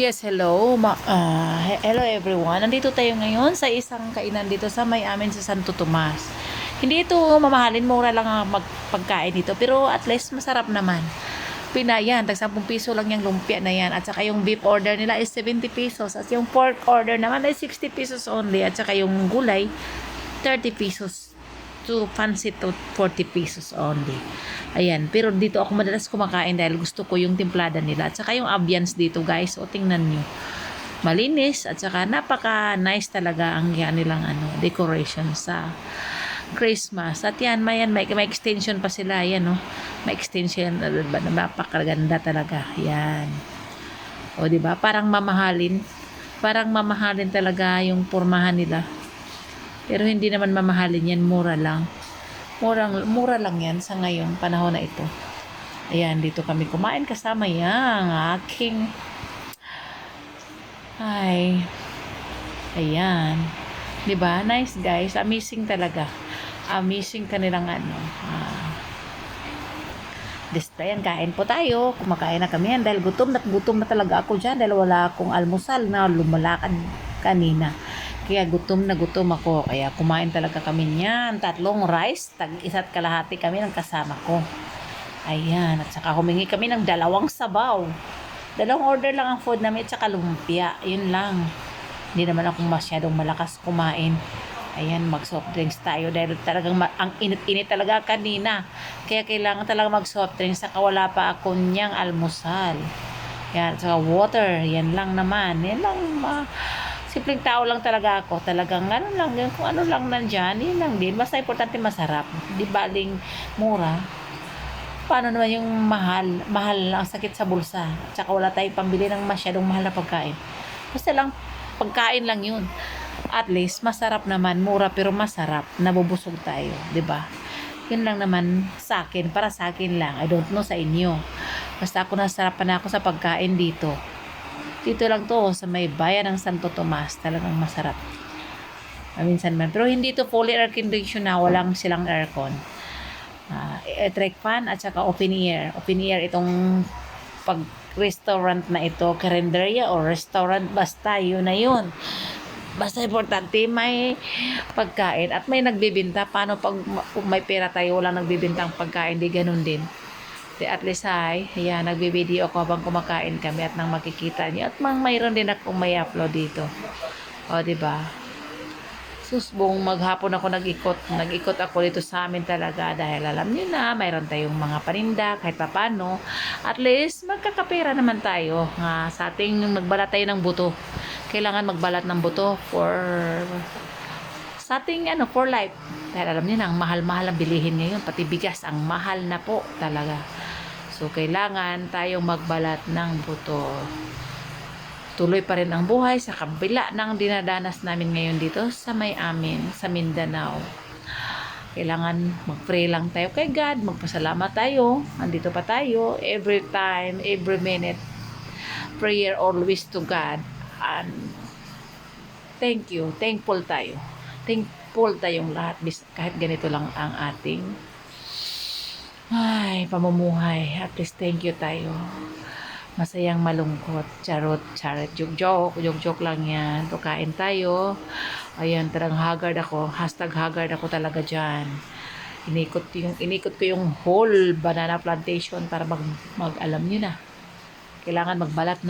Yes, hello. Ma he- hello everyone. Nandito tayo ngayon sa isang kainan dito sa may amin sa Santo Tomas. Hindi ito mamahalin, mura lang ang magpagkain dito. Pero at least masarap naman. Pinayan, tag 10 piso lang yung lumpia na yan. At saka yung beef order nila is 70 pesos. At yung pork order naman ay 60 pesos only. At saka yung gulay, 30 pesos to pancit to 40 pesos only. Ayan, pero dito ako madalas kumakain dahil gusto ko yung timplada nila. At saka yung ambience dito guys, o tingnan nyo. Malinis at saka napaka nice talaga ang yan nilang ano, decoration sa Christmas. At yan, may, may, may extension pa sila. Yan, no? May extension. Napakaganda talaga. Yan. O, di ba? Parang mamahalin. Parang mamahalin talaga yung pormahan nila. Pero hindi naman mamahalin yan, mura lang. Murang, mura lang yan sa ngayong panahon na ito. Ayan, dito kami kumain kasama yang aking ay ayan. ba? Nice guys. Amazing talaga. Amazing kanilang ano. Ah, display yan. Kain po tayo. Kumakain na kami yan dahil gutom na gutom na talaga ako dyan dahil wala akong almusal na lumalakad kanina. Kaya gutom na gutom ako. Kaya kumain talaga kami niyan. Tatlong rice, tag isa't kalahati kami ng kasama ko. Ayan. At saka humingi kami ng dalawang sabaw. Dalawang order lang ang food namin at saka lumpia. Yun lang. Hindi naman ako masyadong malakas kumain. Ayan, mag soft drinks tayo dahil talagang ang init-init talaga kanina. Kaya kailangan talaga mag soft drinks saka wala pa ako niyang almusal. Yan, saka water, yan lang naman. Yan lang, ma simpleng tao lang talaga ako. Talagang ano lang, yun, kung ano lang nandyan, yun lang din. Basta importante masarap. Di baling mura. Paano naman yung mahal? Mahal ang sakit sa bulsa. Tsaka wala tayong pambili ng masyadong mahal na pagkain. Basta lang, pagkain lang yun. At least, masarap naman. Mura pero masarap. Nabubusog tayo. 'di ba? Yun lang naman sa akin. Para sa akin lang. I don't know sa inyo. Basta ako nasarapan na ako sa pagkain dito. Dito lang to sa may bayan ng Santo Tomas. Talagang masarap. Minsan man. Pero hindi to fully air condition na. Walang silang aircon. Uh, electric fan at saka open air. Open air itong pag restaurant na ito, karinderya o restaurant, basta yun na yun. Basta importante may pagkain at may nagbibinta. Paano pag may pera tayo, walang nagbibintang pagkain, di ganun din. Di at least ay, ayan, nagbi-video ako habang kumakain kami at nang makikita niyo. At mang mayroon din akong may upload dito. O, di ba? Susbong maghapon ako nag-ikot. Nag-ikot ako dito sa amin talaga dahil alam niyo na, mayroon tayong mga paninda kahit papano. At least magkakapera naman tayo nga sa ating magbalat tayo ng buto. Kailangan magbalat ng buto for sa ating ano for life. Dahil alam niyo na, ang mahal-mahal ang bilihin ngayon, pati bigas ang mahal na po talaga. So kailangan tayong magbalat ng buto tuloy pa rin ang buhay sa kabila ng dinadanas namin ngayon dito sa may amin, sa Mindanao. Kailangan mag-pray lang tayo kay God, magpasalamat tayo, andito pa tayo, every time, every minute, prayer always to God. And thank you, thankful tayo. Thankful tayong lahat, kahit ganito lang ang ating ay, pamumuhay. At least thank you tayo masayang malungkot. Charot, charot, joke, joke, joke, joke lang yan. So, kain tayo. Ayan, tarang haggard ako. Hashtag haggard ako talaga dyan. Inikot, yung, inikot ko yung whole banana plantation para mag, mag alam nyo na. Kailangan magbalat ng